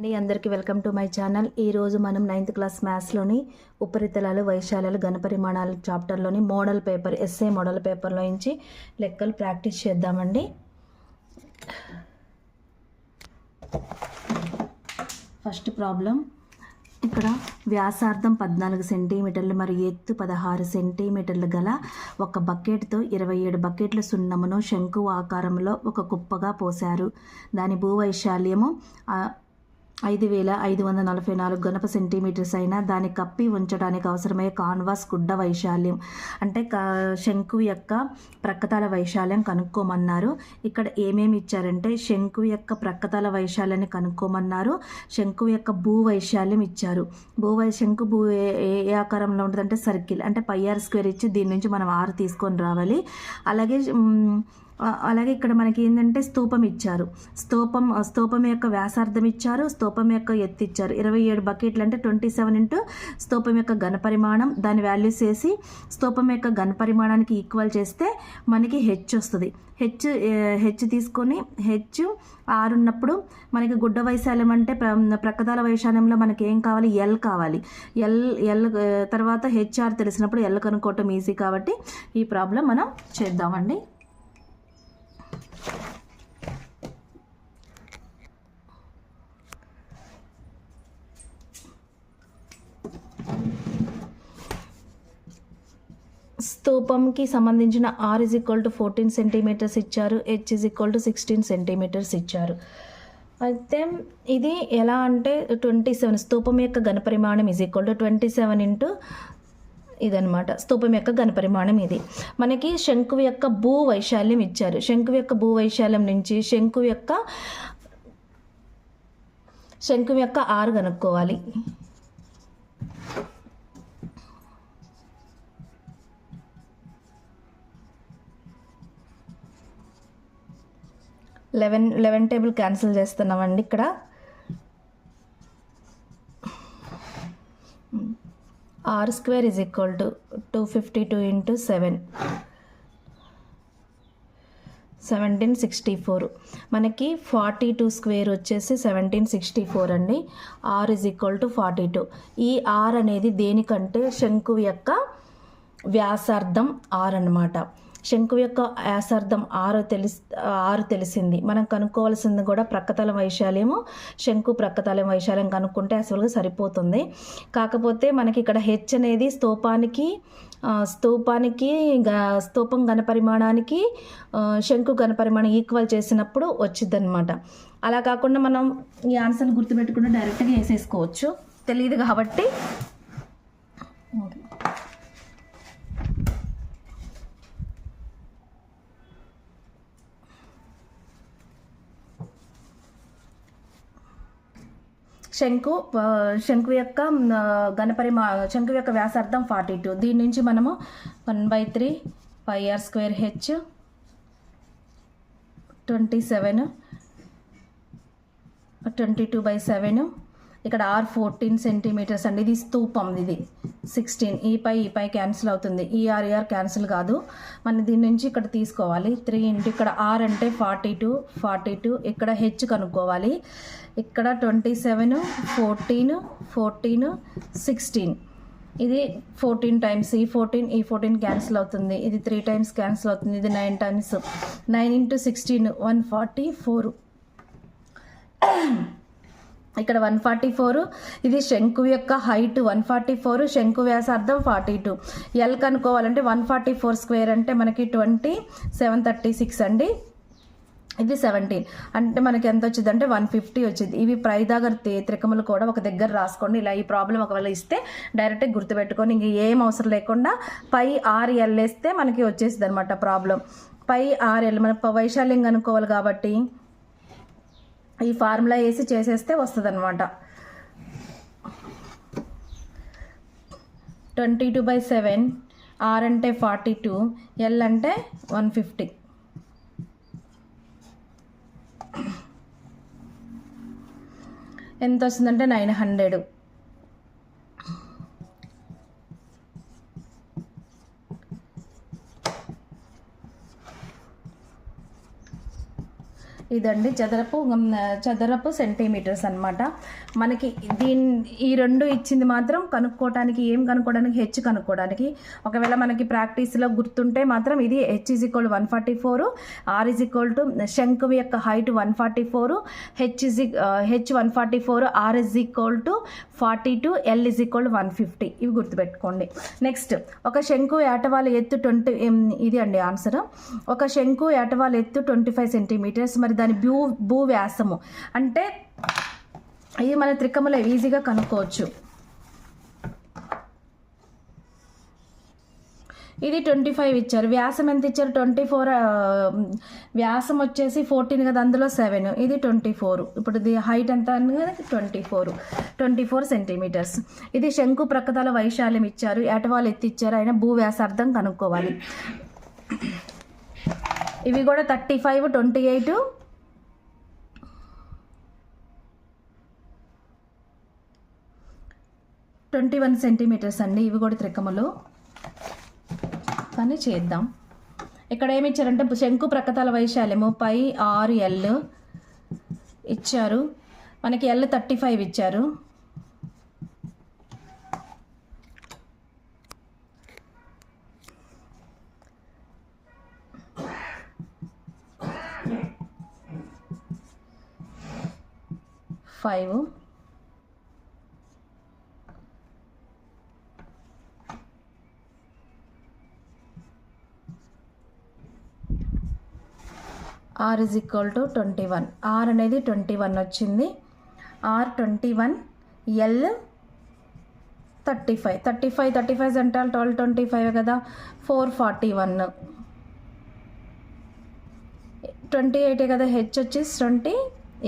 అండి అందరికీ welcome to my channel. ఈరోజు మనం నైన్త్ క్లాస్ మ్యాథ్స్లోని ఉపరితలాలు వైశాల్యాలు ఘనపరిమాణాలు చాప్టర్లోని మోడల్ పేపర్ ఎస్ఏ మోడల్ పేపర్లో నుంచి లెక్కలు ప్రాక్టీస్ చేద్దామండి. ఫస్ట్ ప్రాబ్లం ఇక్కడ వ్యాసార్థం పద్నాలుగు సెంటీమీటర్లు మరియు ఎత్తు పదహారు సెంటీమీటర్లు గల ఒక బకెట్తో ఇరవై ఏడు బకెట్ల సున్నమును శంకు ఆకారంలో ఒక కుప్పగా పోశారు. దాని భూవైశాల్యము ఐదు వేల ఐదు వందల నలభై నాలుగు గణప సెంటీమీటర్స్ అయినా దాన్ని కప్పి ఉంచడానికి అవసరమయ్యే కాన్వాస్ గుడ్డ వైశాల్యం. అంటే శంకు యొక్క ప్రక్కతాల వైశాల్యం కనుక్కోమన్నారు. ఇక్కడ ఏమేమి ఇచ్చారంటే శంకు యొక్క ప్రక్కతాల వైశాల్యాన్ని కనుక్కోమన్నారు. శంకు యొక్క భూ వైశాల్యం ఇచ్చారు. భూ వై శంకు భూ ఏ ఏ- ఆకారంలో ఉంటుందంటే సర్కిల్. అంటే పై ఆర్ స్క్వేర్ ఇచ్చి దీని నుంచి మనం ఆరు తీసుకొని రావాలి. అలాగే అలాగే ఇక్కడ మనకి ఏంటంటే స్తూపం ఇచ్చారు. స్తూపం స్తూపం యొక్క వ్యాసార్థం ఇచ్చారు స్తూపం యొక్క ఎత్తు ఇచ్చారు. ఇరవై ఏడు బకెట్లు అంటే ట్వంటీ సెవెన్ ఇంటూ స్తూపం యొక్క ఘనపరిమాణం దాని వాల్యూస్ వేసి స్తూపం యొక్క ఘనపరిమాణానికి ఈక్వల్ చేస్తే మనకి హెచ్ వస్తుంది. హెచ్ హెచ్ తీసుకొని హెచ్ ఆరు ఉన్నప్పుడు మనకి గుడ్డ వైశాల్యం అంటే ప్ర ప్రక్కదాల వైశాల్యంలో మనకి ఏం కావాలి? ఎల్ కావాలి. ఎల్ ఎల్ తర్వాత హెచ్ఆర్ తెలిసినప్పుడు ఎల్ కనుక్కోవటం ఈజీ కాబట్టి ఈ ప్రాబ్లం మనం చేద్దామండి. స్తూపంకి సంబంధించిన R is equal to fourteen centimeters ఇచ్చారు H is equal to sixteen centimeters ఇచ్చారు. అయితే ఇది ఎలా అంటే ట్వంటీ సెవెన్ స్తూపం యొక్క ఘనపరిమాణం is equal to twenty seven into ఇదనమాట స్తూపం యొక్క ఘనపరిమాణం ఇది. మనకి శంకువు యొక్క భూ వైశాల్యం ఇచ్చారు. శంకువు యొక్క భూ వైశాల్యం నుంచి శంకువు యొక్క శంకు యొక్క ఆరు కనుక్కోవాలి. లెవెన్ లెవెన్ టేబుల్ క్యాన్సిల్ చేస్తున్నామండి ఇక్కడ. R square is equal to two fifty two into seven seventeen sixty four మనకి ఫార్టీ టూ స్క్వేర్ వచ్చేసి సెవెంటీన్ సిక్స్టీ ఫోర్ అండి. R is equal to forty two ఈ ఆర్ అనేది దేనికంటే శంకు యొక్క వ్యాసార్థం ఆర్ అనమాట శంకు యొక్క యాసార్థం ఆరు తెలిసి ఆరు తెలిసింది. మనం కనుక్కోవాల్సింది కూడా ప్రక్కతల వైశాల్యము శంకు ప్రక్కతల వైశాల్యం కనుక్కుంటే అసలుగా సరిపోతుంది. కాకపోతే మనకి ఇక్కడ హెచ్ అనేది స్తూపానికి స్తూపానికి గ- స్తూపం ఘనపరిమాణానికి శంకు ఘనపరిమాణం ఈక్వల్ చేసినప్పుడు వచ్చిందనమాట అలా కాకుండా మనం ఈ ఆన్సర్ని గుర్తుపెట్టుకుంటే డైరెక్ట్గా వేసేసుకోవచ్చు. తెలియదు కాబట్టి. శంకు శంకు యొక్క ఆ, ఘనపరిమా శంకు యొక్క వ్యాసార్థం ఫార్టీ టూ. దీని నుంచి మనము one by three pi R square H twenty seven twenty two by seven ఇక్కడ ఆర్ ఫోర్టీన్ సెంటీమీటర్స్ అండి. ఇది స్తూపం ఇది. సిక్స్టీన్. ఈ పై ఈ పై క్యాన్సిల్ అవుతుంది. ఈ ఆర్ క్యాన్సిల్ కాదు. మనం దీని నుంచి ఇక్కడ తీసుకోవాలి. త్రీ ఇంటూ ఇక్కడ ఆర్ అంటే ఫార్టీ టూ ఫార్టీ టూ. ఇక్కడ హెచ్ కనుక్కోవాలి. ఇక్కడ twenty seven fourteen fourteen sixteen. ఇది ఫోర్టీన్ టైమ్స్. ఈ ఫోర్టీన్ ఈ ఫోర్టీన్ క్యాన్సిల్ అవుతుంది. ఇది త్రీ టైమ్స్ క్యాన్సిల్ అవుతుంది. ఇది nine times. Nine into sixteen one forty four. ఇక్కడ వన్ ఫార్టీ ఫోర్ ఇది శంకు యొక్క హైట్ వన్ ఫార్టీ ఫోర్ శంకు వ్యాసార్థం ఫార్టీ టూ. ఎల్ కనుక్కోవాలంటే వన్ ఫార్టీ ఫోర్ స్క్వేర్ అంటే మనకి ట్వంటీ సెవెన్ థర్టీ సిక్స్ అండి. ఇది సెవెంటీన్ అంటే మనకి ఎంత వచ్చింది అంటే వన్ ఫిఫ్టీ వచ్చింది. ఇవి ప్రైదాగర్ త్రికములు కూడా ఒక దగ్గర రాసుకోండి. ఇలా ఈ ప్రాబ్లం ఒకవేళ ఇస్తే డైరెక్ట్గా గుర్తుపెట్టుకొని ఇంక ఏం అవసరం లేకుండా పై ఆర్ ఎల్ వేస్తే మనకి వచ్చేసింది అనమాట ప్రాబ్లం పై ఆర్ ఎల్ మన వైశాల్యం కనుక్కోవాలి కాబట్టి ఈ ఫార్ములా వేసి చేసేస్తే వస్తుంది అనమాట twenty two by seven R అంటే ఫార్టీ టూ ఎల్ అంటే వన్ ఫిఫ్టీ. ఎంత వస్తుందంటే నైన్ హండ్రెడ్. ఇదండి చదరపు చదరపు సెంటీమీటర్స్ అన్నమాట. మనకి దీని ఈ రెండు ఇచ్చింది మాత్రం కనుక్కోవడానికి ఏం కనుక్కోవడానికి హెచ్ కనుక్కోవడానికి ఒకవేళ మనకి ప్రాక్టీస్లో గుర్తుంటే మాత్రం ఇది H is equal one forty four R is equal to శంకువి యొక్క height one forty four H is H one forty four R is equal to forty two L is equal one fifty ఇవి గుర్తుపెట్టుకోండి. Next ఒక శంకు ఏటవాల ఎత్తు twenty ఇది అండి answer ఒక శంకు ఏటవాల ఎత్తు ట్వంటీ ఫైవ్ సెంటీమీటర్స్ మరి దాని భూ భూ వ్యాసము అంటే ఇది మన త్రికములో ఈజీగా కనుక్కోవచ్చు. ఇది ట్వంటీ ఫైవ్ ఇచ్చారు. వ్యాసం ఎంత ఇచ్చారు? ట్వంటీ ఫోర్ వ్యాసం వచ్చేసి ఫోర్టీన్ కదా అందులో సెవెన్. ఇది ట్వంటీ ఫోర్. ఇప్పుడు ఇది హైట్ ఎంత twenty four. Twenty four centimetres. ఇది శంకు ప్రకృతాల వైశాల్యం ఇచ్చారు. ఎటవాలు ఎత్తి ఇచ్చారు? అయినా భూ వ్యాసార్థం కనుక్కోవాలి. ఇవి కూడా thirty five twenty eight twenty one centimetres అండి. ఇవి కూడా త్రికములు. కానీ చేద్దాం. ఇక్కడ ఏమి ఇచ్చారంటే శంకు ప్రకతాల వైశాల్యము పై ఆరు ఎల్ ఇచ్చారు. మనకి ఎల్ థర్టీ ఫైవ్ ఇచ్చారు. Five. R is equal to twenty one R అనేది ట్వంటీ వన్ వచ్చింది. R twenty one L thirty five thirty five thirty five అంటే ట్వెల్వ్ ట్వంటీ ఫైవ్ కదా. ఫోర్ ఫార్టీ వన్ ట్వంటీ ఎయిటే కదా H వచ్చి twenty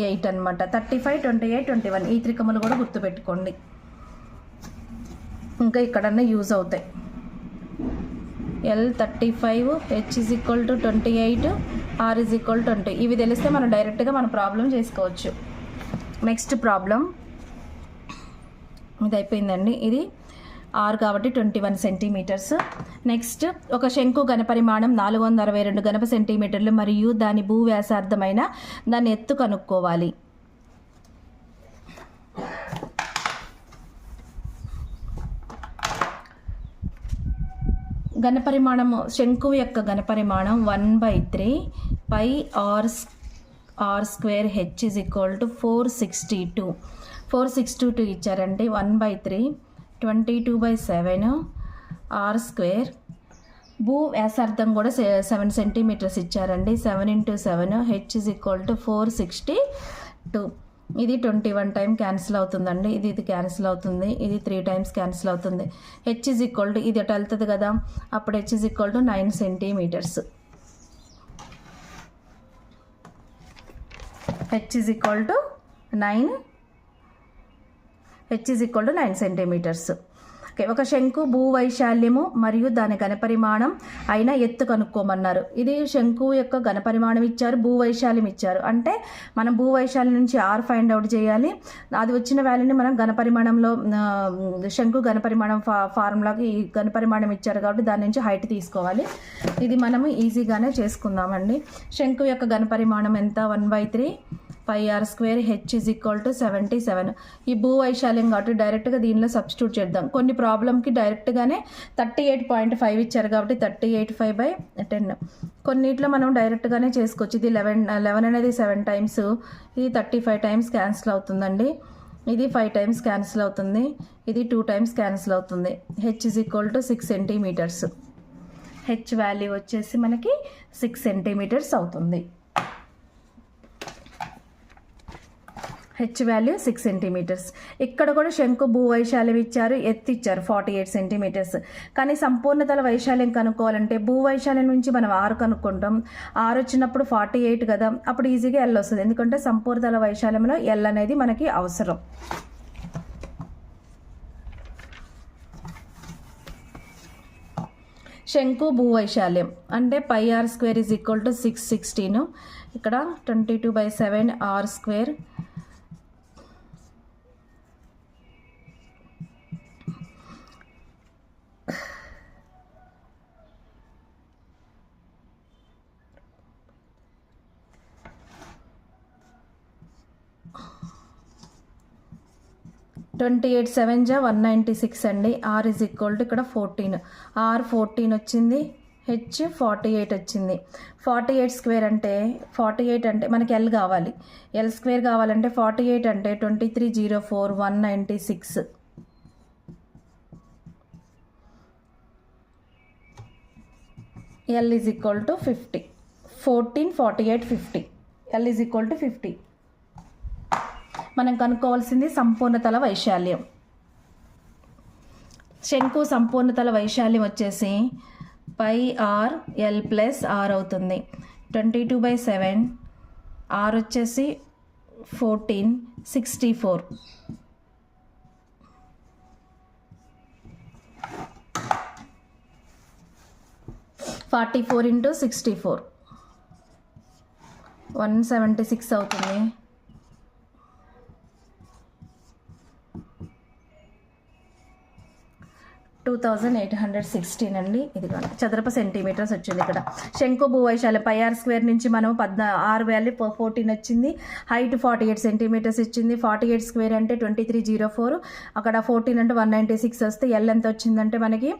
eight అనమాట thirty five twenty eight twenty one ఈ త్రికములు కూడా గుర్తుపెట్టుకోండి. ఇంకా ఇక్కడన్నా యూజ్ అవుతాయి. L thirty five H is equal to twenty eight R is equal twenty ఇవి తెలిస్తే మనం డైరెక్ట్గా మన ప్రాబ్లం చేసుకోవచ్చు. నెక్స్ట్ ప్రాబ్లం ఇది అయిపోయిందండి. ఇది ఆరు కాబట్టి ట్వంటీ వన్ సెంటీమీటర్స్ నెక్స్ట్ ఒక శంకు ఘనపరిమాణం నాలుగు వందల అరవై రెండు ఘనప సెంటీమీటర్లు మరియు దాని భూ వ్యాసార్థమైన దాని ఎత్తు కనుక్కోవాలి. ఘనపరిమాణము శంకు యొక్క ఘనపరిమాణం one by three pi R R square H is equal to four sixty two four sixty two ఇచ్చారండి one by three twenty two by seven R square భూ వ్యాసార్థం కూడా సెవెన్ సెంటీమీటర్స్ ఇచ్చారండి. Seven into seven H is equal to four sixty two ఇది twenty one time cancel అవుతుందండి. ఇది ఇది cancel అవుతుంది. ఇది త్రీ టైమ్స్ క్యాన్సిల్ అవుతుంది. హెచ్ ఇస్ ఈక్వల్ టు ఇది అటు వెళ్తుంది కదా. అప్పుడు H is equal to nine centimetres H is equal to nine H is equal to nine centimetres ఒక శంకు భూవైశాల్యము మరియు దాని ఘనపరిమాణం అయిన ఎత్తు కనుక్కోమన్నారు. ఇది శంకు యొక్క ఘనపరిమాణం ఇచ్చారు భూవైశాల్యం ఇచ్చారు. అంటే మనం భూవైశాల్యం నుంచి ఆర్ ఫైండ్ అవుట్ చేయాలి. అది వచ్చిన వాల్యూని మనం ఘనపరిమాణంలో శంకు ఘనపరిమాణం ఫా ఫార్ములాకి ఈ ఘనపరిమాణం ఇచ్చారు కాబట్టి దాని నుంచి హైట్ తీసుకోవాలి. ఇది మనము ఈజీగానే చేసుకుందామండి. శంకు యొక్క ఘనపరిమాణం ఎంత? One by three pi R square H is equal to seventy seven ఈ భూ వైశాల్యం కాబట్టి డైరెక్ట్గా దీనిలో సబ్స్టిట్యూట్ చేద్దాం. కొన్ని ప్రాబ్లంకి డైరెక్ట్గానే థర్టీ ఎయిట్ పాయింట్ ఫైవ్ ఇచ్చారు కాబట్టి thirty eight five by ten కొన్నిట్లో మనం డైరెక్ట్గానే చేసుకోవచ్చు. ఇది లెవెన్ లెవెన్ అనేది సెవెన్ టైమ్స్ ఇది థర్టీ ఫైవ్ టైమ్స్ క్యాన్సిల్ అవుతుందండి. ఇది ఫైవ్ టైమ్స్ క్యాన్సిల్ అవుతుంది. ఇది టూ టైమ్స్ క్యాన్సిల్ అవుతుంది. H is equal to six centimetres H value వచ్చేసి మనకి సిక్స్ సెంటీమీటర్స్ అవుతుంది. హెచ్ వాల్యూ సిక్స్ సెంటీమీటర్స్ ఇక్కడ కూడా శంకు భూ వైశాల్యం ఇచ్చారు ఎత్తు ఇచ్చారు ఫార్టీ ఎయిట్ సెంటీమీటర్స్ కానీ సంపూర్ణతల వైశాల్యం కనుక్కోవాలంటే భూ వైశాల్యం నుంచి మనం ఆరు కనుక్కుంటాం. ఆరు వచ్చినప్పుడు ఫార్టీ ఎయిట్ కదా అప్పుడు ఈజీగా ఎల్ వస్తుంది. ఎందుకంటే సంపూర్ణతల వైశాల్యంలో ఎల్ అనేది మనకి అవసరం. శంకు భూ వైశాల్యం అంటే pi R square is equal to six sixteen ఇక్కడ twenty two by seven R square twenty eight seven జా వన్ నైంటీ సిక్స్ అండి. ఆర్ ఇస్ ఈక్వల్ టు ఇక్కడ ఫోర్టీన్ ఆర్ ఫోర్టీన్ వచ్చింది. హెచ్ ఫార్టీ ఎయిట్ వచ్చింది. ఫార్టీ ఎయిట్ స్క్వేర్ అంటే forty eight అంటే మనకి L కావాలి. ఎల్ స్క్వేర్ కావాలంటే ఫార్టీ ఎయిట్ అంటే twenty three zero four one ninety six L is equal to fifty fourteen forty eight fifty L is equal to fifty మనం కనుక్కోవాల్సింది సంపూర్ణతల వైశాల్యం. శంకు సంపూర్ణతల వైశాల్యం వచ్చేసి pi R L plus R అవుతుంది. Twenty two by seven R వచ్చేసి fourteen sixty four. Forty four into sixty four. One seventy six అవుతుంది. Two thousand eight hundred sixteen అండి. ఇది కాదు చదరపు సెంటీమీటర్స్ వచ్చింది ఇక్కడ. శంకు భూవైశాల్య పైఆర్ స్క్వేర్ నుంచి మనం పద్నా ఆరు వాల్యూ ఫోర్టీన్ వచ్చింది. హైట్ ఫార్టీ ఎయిట్ సెంటీమీటర్స్ ఇచ్చింది. ఫార్టీ ఎయిట్ స్క్వేర్ అంటే ట్వంటీ త్రీ జీరో ఫోర్. అక్కడ ఫోర్టీన్ అంటే వన్ నైంటీ సిక్స్ వస్తే ఎల్ ఎంత వచ్చిందంటే మనకి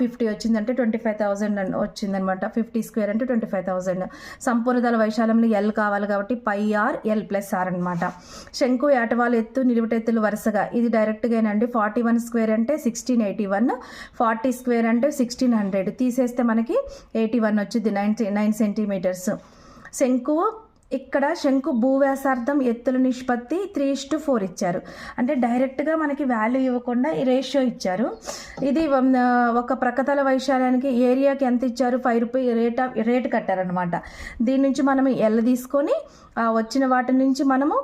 ఫిఫ్టీ వచ్చిందంటే ట్వంటీ ఫైవ్ థౌజండ్ వచ్చిందనమాట. ఫిఫ్టీ స్క్వేర్ అంటే ట్వంటీ ఫైవ్ థౌజండ్. సంపూర్ణదల వైశాల్యంలో ఎల్ కావాలి కాబట్టి pi R L plus R అనమాట శంకు ఏటవాలు ఎత్తు నిలువుటెత్తులు వరుసగా. ఇది డైరెక్ట్గానండి ఫార్టీ వన్ స్క్వేర్ అంటే sixteen eighty one. Forty square అంటే సిక్స్టీన్ హండ్రెడ్. తీసేస్తే మనకి ఎయిటీ వన్ వచ్చింది నైన్ నైన్ సెంటీమీటర్స్. శంకువు ఇక్కడ శంకు భూవ్యాసార్థం ఎత్తుల నిష్పత్తి త్రీ టు ఫోర్ ఇచ్చారు. అంటే డైరెక్ట్గా మనకి వాల్యూ ఇవ్వకుండా ఈ రేషియో ఇచ్చారు. ఇది ఒక ప్రకతల వైశాల్యానికి ఏరియాకి ఎంత ఇచ్చారు? Five rupee rate of rate కట్టారనమాట దీని నుంచి మనం ఎల్ తీసుకొని వచ్చిన వాటి నుంచి మనము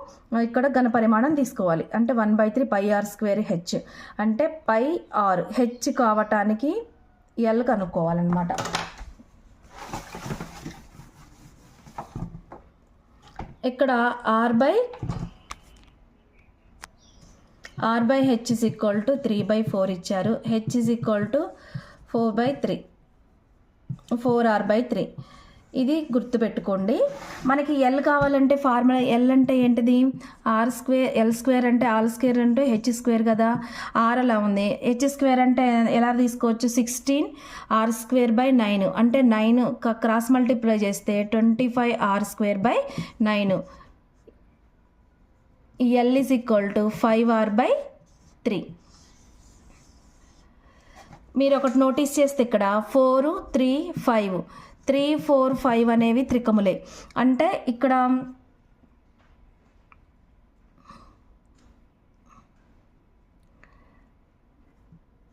ఇక్కడ ఘన పరిమాణం తీసుకోవాలి. అంటే one by three pi R square H అంటే పై ఆర్ హెచ్ కావటానికి ఎల్ కనుక్కోవాలన్నమాట. ఇక్కడ R by R by H is equal to three by four ఇచ్చారు. H is equal to four by three four R by three ఇది గుర్తుపెట్టుకోండి. మనకి L కావాలంటే formula L అంటే ఏంటిది? ఆర్ స్క్వేర్ ఎల్ స్క్వేర్ అంటే ఆల్ స్క్వేర్ అంటే H square కదా? ఆర్ అలా ఉంది. హెచ్ స్క్వేర్ అంటే ఎలా తీసుకోవచ్చు? Sixteen R square by nine అంటే నైన్ క్రాస్ మల్టిప్లై చేస్తే twenty five R square by nine L is equal to five R by three మీరు ఒకటి నోటీస్ చేస్తే ఇక్కడ four three five three four five అనేవి త్రికములే. అంటే ఇక్కడ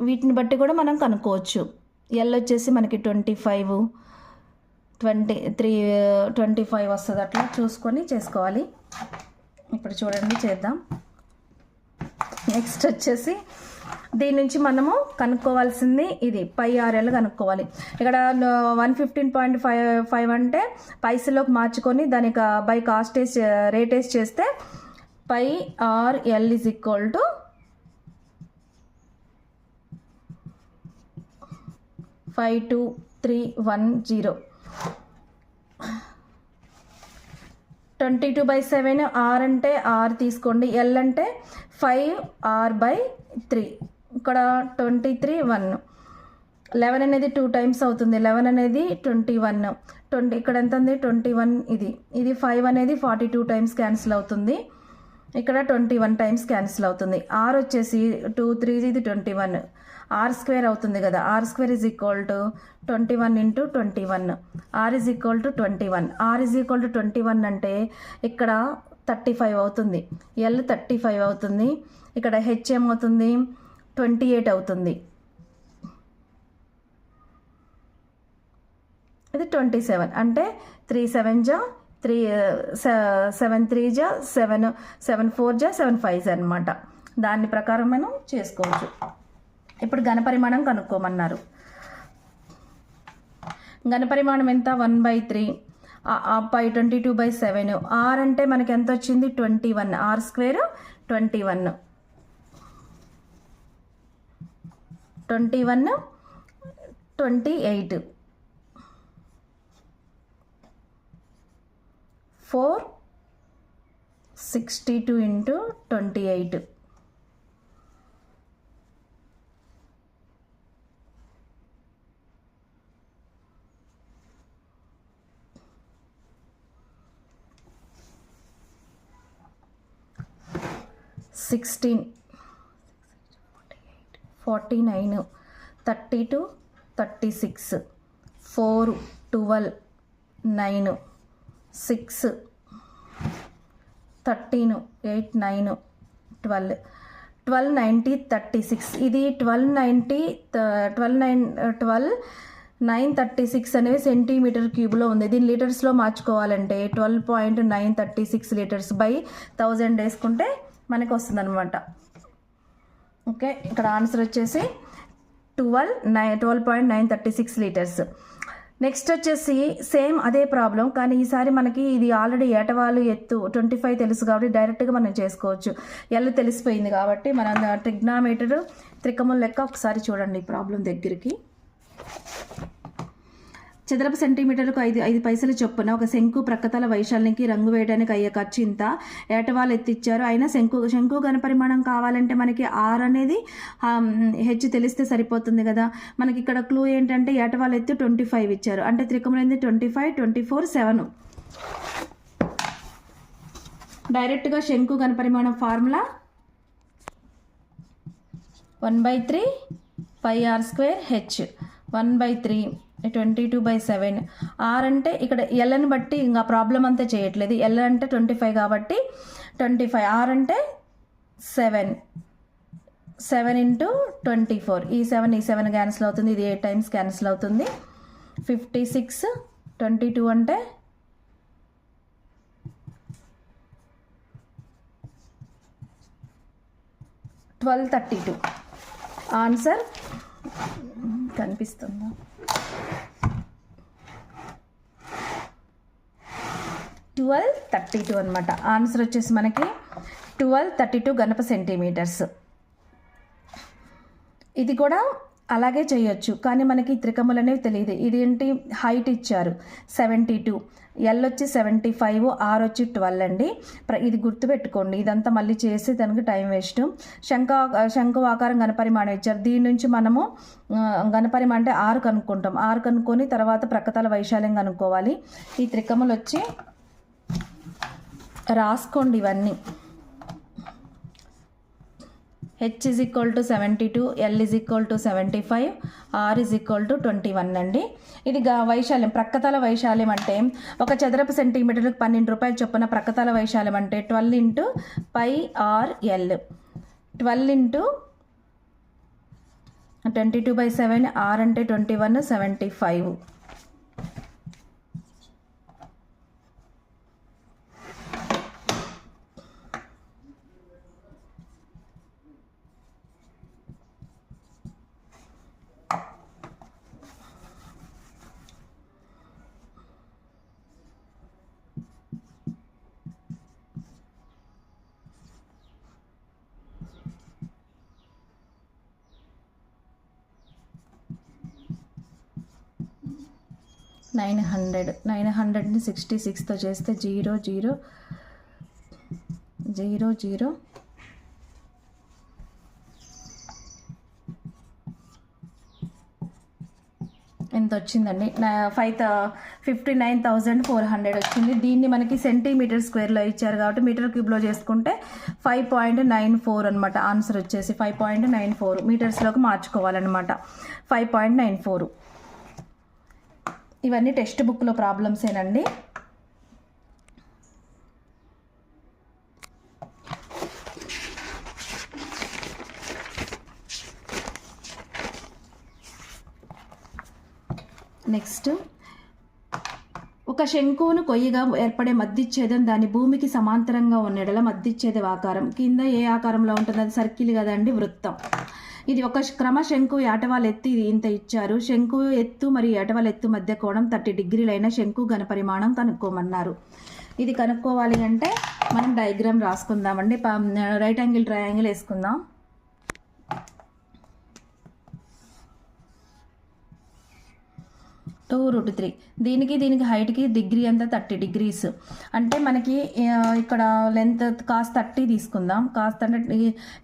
వీటిని బట్టి కూడా మనం కనుక్కోవచ్చు. ఎల్ వచ్చేసి మనకి twenty five twenty three twenty five వస్తుంది. అట్లా చూసుకొని చేసుకోవాలి. ఇప్పుడు చూడండి చేద్దాం. నెక్స్ట్ వచ్చేసి దీని నుంచి మనము కనుక్కోవాల్సింది ఇది. పై ఆర్ఎల్ కనుక్కోవాలి. ఇక్కడ one fifteen point five five అంటే పైసలోకి మార్చుకొని దానికి బై కాస్టేజ్ రేటేజ్ చేస్తే pi R L is equal to five two three one zero. Twenty two by seven R అంటే ఆర్ తీసుకోండి. ఎల్ అంటే ఫైవ్ ఆర్ బై త్రీ. ఇక్కడ ట్వంటీ త్రీ వన్. లెవెన్ అనేది టూ టైమ్స్ అవుతుంది. లెవెన్ అనేది ట్వంటీ వన్. ట్వంటీ ఇక్కడ ఎంత ఉంది ట్వంటీ వన్ ఇది. ఇది ఫైవ్ అనేది ఫార్టీ టూ టైమ్స్ క్యాన్సిల్ అవుతుంది. ఇక్కడ ట్వంటీ వన్ టైమ్స్ క్యాన్సిల్ అవుతుంది. ఆర్ వచ్చేసి టూ త్రీ ఇది ట్వంటీ వన్. ఆర్ స్క్వేర్ అవుతుంది కదా. R square is equal to twenty one into twenty one. R is equal to twenty one. R is equal to twenty one అంటే ఇక్కడ thirty five అవుతుంది. L thirty five అవుతుంది. ఇక్కడ H ఏమవుతుంది? Twenty eight అవుతుంది. ఇది ట్వంటీ సెవెన్. అంటే three seven జా త్రీ సెవెన్ త్రీ జా సెవెన్ సెవెన్ ఫోర్ జా సెవెన్ ఫైవ్ జా అనమాట దాని ప్రకారం మనం చేసుకోవచ్చు. ఇప్పుడు ఘనపరిమాణం కనుక్కోమన్నారు. ఘనపరిమాణం ఎంత? One by three by twenty two by seven. R అంటే మనకి ఎంత వచ్చింది? Twenty one. R square twenty one. Twenty one twenty eight. Four sixty two into twenty eight. Sixteen forty nine thirty two thirty six four twelve nine six thirteen eight nine twelve twelve ninety thirty six ఇది twelve ninety twelve nine twelve nine thirty six అనేది centimetre క్యూబ్లో ఉంది. దీన్ని లీటర్స్లో మార్చుకోవాలంటే twelve point nine thirty six litres by thousand వేసుకుంటే మనకి వస్తుంది అనమాట ఓకే ఇక్కడ ఆన్సర్ వచ్చేసి twelve nine twelve point nine thirty six litres. Next వచ్చేసి సేమ్ అదే ప్రాబ్లం కానీ ఈసారి మనకి ఇది ఆల్రెడీ ఏటవాళ్ళు ఎత్తు ట్వంటీ ఫైవ్ తెలుసు కాబట్టి డైరెక్ట్గా మనం చేసుకోవచ్చు. ఎల్ తెలిసిపోయింది కాబట్టి మన ట్రిగ్నామీటర్ త్రికముల లెక్క ఒకసారి చూడండి ఈ ప్రాబ్లం దగ్గరికి. చదరపు సెంటీమీటర్లకు ఐదు ఐదు పైసలు చొప్పున ఒక శంకు ప్రక్కతల వైశాల్యానికి రంగు వేయడానికి అయ్యే ఖర్చు ఇంత? ఏటవాళ్ళు ఎత్తిచ్చారు? అయినా శంకు శంకు ఘనపరిమాణం కావాలంటే మనకి ఆర్ అనేది హెచ్ తెలిస్తే సరిపోతుంది కదా. మనకి ఇక్కడ క్లూ ఏంటంటే ఏటవాళ్ళు ఎత్తు ట్వంటీ ఫైవ్ ఇచ్చారు. అంటే త్రికములైంది twenty five twenty four seven. డైరెక్ట్గా శంకు ఘనపరిమాణం formula? One by three five R square H. One by three. Twenty two by seven. R అంటే ఇక్కడ ఎల్ని బట్టి ఇంకా ప్రాబ్లం అంతా చేయట్లేదు. ఎల్ అంటే ట్వంటీ ఫైవ్ కాబట్టి ట్వంటీ ఫైవ్. ఆర్ అంటే seven. Seven into twenty four. ఈ సెవెన్ ఈ సెవెన్ క్యాన్సిల్ అవుతుంది. ఇది ఎయిట్ టైమ్స్ క్యాన్సిల్ అవుతుంది. ఫిఫ్టీ సిక్స్ ట్వంటీ టూ అంటే ట్వెల్వ్ థర్టీ టూ. ఆన్సర్ కనిపిస్తుందా. ట్వెల్వ్ థర్టీ టూ అనమాట ఆన్సర్ వచ్చేసి మనకి ట్వెల్వ్ థర్టీ టూ గణప సెంటీమీటర్స్. ఇది కూడా అలాగే చేయొచ్చు. కానీ మనకి త్రికములు అనేవి తెలియదు. ఇది ఏంటి? హైట్ ఇచ్చారు. సెవెంటీ టూ ఎల్ వచ్చి సెవెంటీ ఫైవ్ ఆర్ వచ్చి ట్వెల్వ్ అండి. ప్ర- ఇది గుర్తుపెట్టుకోండి ఇదంతా మళ్ళీ చేసి దానికి టైం వేస్ట్ శంఖ శంఖు ఆకారం గణపరిమాణం ఇచ్చారు. దీని నుంచి మనము గణపరిమాణం అంటే ఆరు కనుక్కుంటాం. ఆరు కనుక్కొని తర్వాత ప్రక్కతల వైశాల్యం కనుక్కోవాలి. ఈ త్రికములు వచ్చి రాసుకోండి ఇవన్నీ. H is equal to seventy two L is equal to seventy five R is equal to twenty one అండి. ఇది గా వైశాల్యం ప్రక్కతల వైశాల్యం అంటే ఒక చదరపు సెంటీమీటర్కి పన్నెండు రూపాయలు చొప్పున ప్రక్కతల వైశాల్యం అంటే twelve into pi R L. Twelve into twenty two by seven R అంటే twenty one seventy five nine hundred. Nine హండ్రెడ్ని sixty సిక్స్తో చేస్తే జీరో జీరో జీరో జీరో. ఎంత వచ్చిందండి five fifty nine thousand four hundred వచ్చింది. దీన్ని మనకి సెంటీమీటర్ స్క్వేర్లో ఇచ్చారు కాబట్టి మీటర్ క్యూబ్లో చేసుకుంటే ఫైవ్ పాయింట్ నైన్ ఫోర్ అనమాట ఆన్సర్ వచ్చేసి ఫైవ్ పాయింట్ నైన్ ఫోర్. మీటర్స్లోకి మార్చుకోవాలన్నమాట. Five point nine four. ఇవన్నీ టెక్స్ట్ బుక్లో ప్రాబ్లమ్సేనండి. నెక్స్ట్ ఒక శంకువును కొయ్యగా ఏర్పడే మద్దిచ్చేదం దాని భూమికి సమాంతరంగా ఉన్న ఎడల ఆకారం. కింద ఏ ఆకారంలో ఉంటుంది అది సర్కిల్ కదండి వృత్తం. ఇది ఒక క్రమ శంకు ఏటవాలు ఎత్తు ఇది ఇంత ఇచ్చారు. శంకు ఎత్తు మరియు ఏటవాల ఎత్తు మధ్య కోణం థర్టీ డిగ్రీలైన శంకు ఘనపరిమాణం కనుక్కోమన్నారు. ఇది కనుక్కోవాలి అంటే మనం డయాగ్రామ్ రాసుకుందామండి. రైట్ యాంగిల్ ట్రయాంగిల్ వేసుకుందాం. టూ రూట్ త్రీ దీనికి దీనికి హైట్కి డిగ్రీ అంతా థర్టీ డిగ్రీస్ అంటే మనకి ఇక్కడ లెంత్ కాస్ థర్టీ తీసుకుందాం. కాస్ అంటే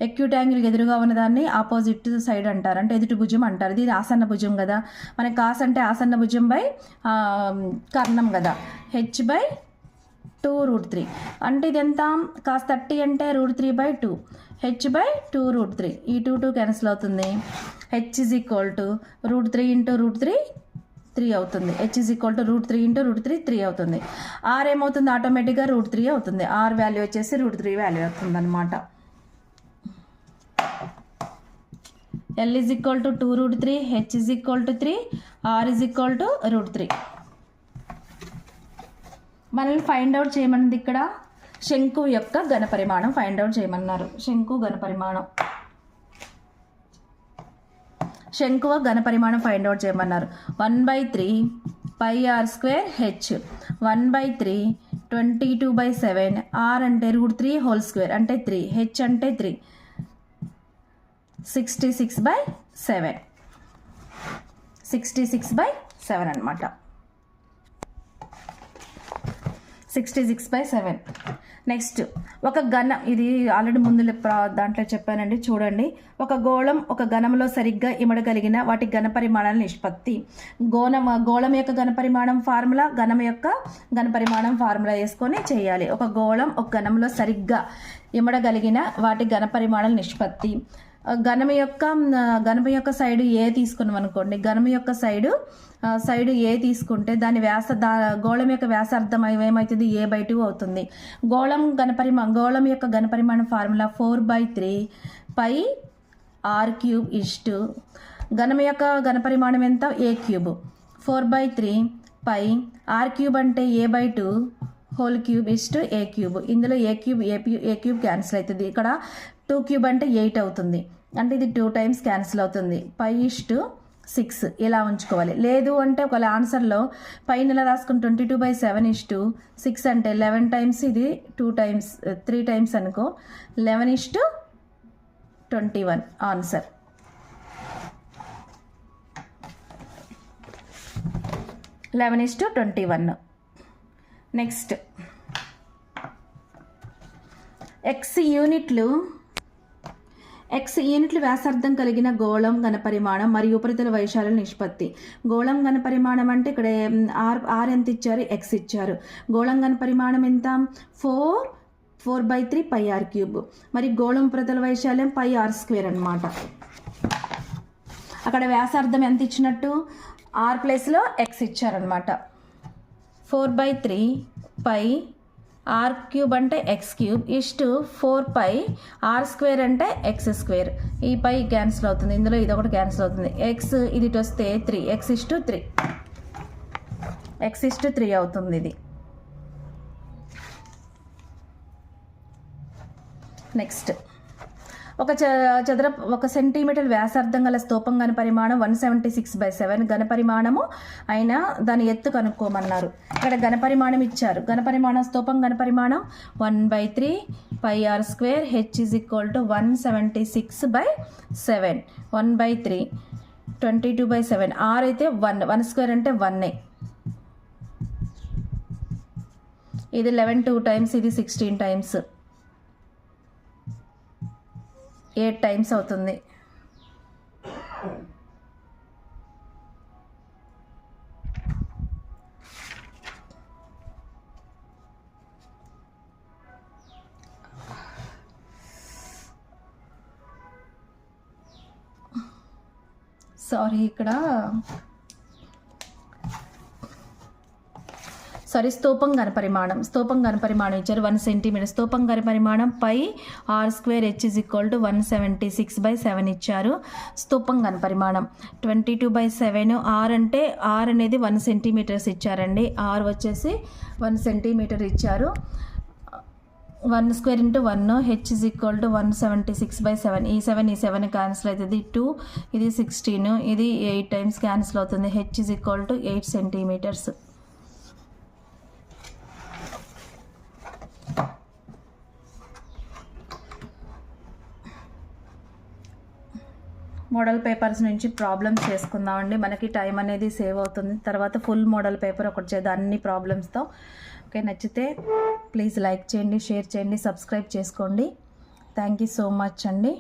ఎక్యూట్ యాంగిల్ ఎదురుగా ఉన్నదాన్ని ఆపోజిట్ సైడ్ అంటారు. అంటే ఎదుటి భుజం అంటారు. ఇది ఆసన్న భుజం కదా. మనకి కాస్ అంటే ఆసన్న భుజం బై కర్ణం కదా. H by two root three అంటే ఇది ఎంత? కాస్త థర్టీ అంటే root three by two H by two root three ఈ టూ టూ క్యాన్సిల్ అవుతుంది. H is equal to root three into root three three అవుతుంది. H is equal to root three into root three three అవుతుంది. R ఏమవుతుంది? ఆటోమేటిక్గా root three అవుతుంది. R value వచ్చేసి root three value అవుతుంది అనమాట L is equal to two root three H is equal to three R is equal to root three మనల్ని find out చేయమన్నది ఇక్కడ శంకు యొక్క ఘనపరిమాణం ఫైండ్ అవుట్ చేయమన్నారు. శంకు ఘనపరిమాణం శంకువ ఘనపరిమాణం ఫైండ్ అవుట్ చేయమన్నారు. One by three pi R square H one by three twenty two by seven R అంటే రూట్ త్రీ హోల్ స్క్వేర్ అంటే త్రీ హెచ్ అంటే three sixty six by seven sixty six by seven అనమాట sixty six by seven next ఒక ఘన ఇది already ముందు దాంట్లో చెప్పానండి చూడండి. ఒక గోళం ఒక ఘనంలో సరిగ్గా ఇమడగలిగిన వాటి ఘనపరిమాణాల నిష్పత్తి. గోళం గోళం యొక్క ఘనపరిమాణం ఫార్ములా ఘనం యొక్క ఘనపరిమాణం ఫార్ములా వేసుకొని చేయాలి. ఒక గోళం ఒక ఘనంలో సరిగ్గా ఇమడగలిగిన వాటి ఘనపరిమాణాల నిష్పత్తి. ఘనము యొక్క ఘనము యొక్క సైడు ఏ తీసుకున్నాం అనుకోండి. ఘనము యొక్క సైడు సైడ్ సైడు ఏ తీసుకుంటే దాని వ్యాస దా గోళం యొక్క వ్యాసార్థం ఏమవుతుంది ఏ బై టూ అవుతుంది. గోళం ఘనపరిమా గోళం యొక్క ఘనపరిమాణం formula four by three pi R cube is to. ఘనం యొక్క ఘనపరిమాణం ఎంత? A cube? Four by three pi R cube అంటే A by two? Whole cube is to A cube. ఇందులో A cube A A cube cancel అవుతుంది. ఇక్కడ two cube అంటే eight అవుతుంది. అంటే ఇది టూ టైమ్స్ క్యాన్సిల్ అవుతుంది. పై ఇస్టు సిక్స్ ఇలా ఉంచుకోవాలి. లేదు అంటే ఒకవేళ ఆన్సర్లో పైన ఇలా రాసుకుని twenty two by seven is to six అంటే లెవెన్ టైమ్స్ ఇది టూ టైమ్స్ త్రీ టైమ్స్ అనుకో eleven is to twenty one answer. Eleven is to twenty one next. X యూనిట్లు ఎక్స్ యూనిట్లు వ్యాసార్థం కలిగిన గోళం ఘనపరిమాణం మరియు ఉపరితల వైశాల్యం నిష్పత్తి. గోళం ఘనపరిమాణం అంటే ఇక్కడ ఆర్ ఆర్ ఎంత ఇచ్చారు? ఎక్స్ ఇచ్చారు. గోళం ఘనపరిమాణం ఎంత? Four four by three pi R cube మరి గోళం ఉపరితల వైశాల్యం పై ఆర్ స్క్వేర్ అనమాట అక్కడ వ్యాసార్థం ఎంత ఇచ్చినట్టు? ఆర్ ప్లేస్లో ఎక్స్ ఇచ్చారనమాట four by three pi R cube అంటే X cube is to four pi R square అంటే ఎక్స్ స్క్వేర్ ఈ పై క్యాన్సిల్ అవుతుంది. ఇందులో ఇది ఒకటి క్యాన్సిల్ అవుతుంది. ఎక్స్ ఇది వస్తే three X is to three X is to three అవుతుంది ఇది. నెక్స్ట్ ఒక చ చదర ఒక సెంటీమీటర్ వ్యాసార్థం గల స్తూపం గన పరిమాణం one seventy six by seven ఘన పరిమాణము అయినా దాని ఎత్తు కనుక్కోమన్నారు. ఇక్కడ ఘన పరిమాణం ఇచ్చారు. ఘన పరిమాణం స్తూపం ఘన పరిమాణం one by three pi R square H is equal to one seventy six by seven. One by three twenty two by seven. R అయితే వన్ వన్ స్క్వేర్ అంటే వన్నే ఇది లెవెన్ టూ టైమ్స్ ఇది సిక్స్టీన్ టైమ్స్. ఎయిట్ టైమ్స్ అవుతుంది. Sorry ఇక్కడ sorry స్తూపం ఘనపరిమాణం స్తూపం ఘనపరిమాణం ఇచ్చారు వన్ సెంటీమీటర్ స్తూపం ఘనపరిమాణం pi R square H is equal to one seventy six by seven ఇచ్చారు. స్తూపం ఘనపరిమాణం twenty two by seven R అంటే ఆర్ అనేది వన్ సెంటీమీటర్స్ ఇచ్చారండి. ఆర్ వచ్చేసి వన్ సెంటీమీటర్ ఇచ్చారు. One square into one H is equal to one seventy six by seven ఈ seven ఈ seven cancel అవుతుంది. టూ ఇది సిక్స్టీన్ ఇది ఎయిట్ టైమ్స్ క్యాన్సిల్ అవుతుంది. H is equal to eight centimetres model papers నుంచి problems చేసుకుందామండి. మనకి టైం అనేది సేవ్ అవుతుంది. తర్వాత ఫుల్ మోడల్ పేపర్ ఒకటి చేద్దాం. అన్ని ప్రాబ్లమ్స్తో ఓకే నచ్చితే ప్లీజ్ లైక్ చేయండి షేర్ చేయండి సబ్స్క్రైబ్ చేసుకోండి. థ్యాంక్ యూ సో మచ్ అండి.